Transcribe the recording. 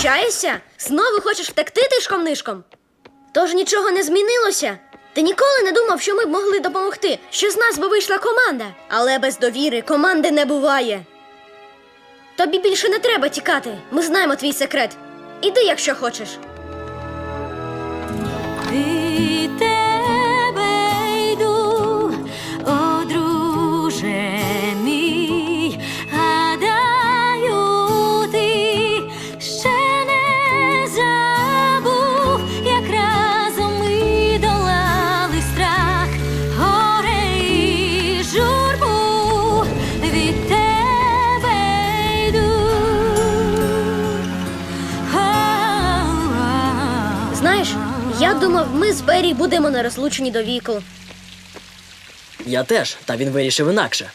Знущаєшся? Знову хочеш втекти тишком нишком? Тож нічого не змінилося. Ти ніколи не думав, що ми б могли допомогти, що з нас би вийшла команда. Але без довіри команди не буває. Тобі більше не треба тікати. Ми знаємо твій секрет. Іди, якщо хочеш. Я думав, ми з Беррі будемо нерозлучені до віку. Я теж, та він вирішив інакше.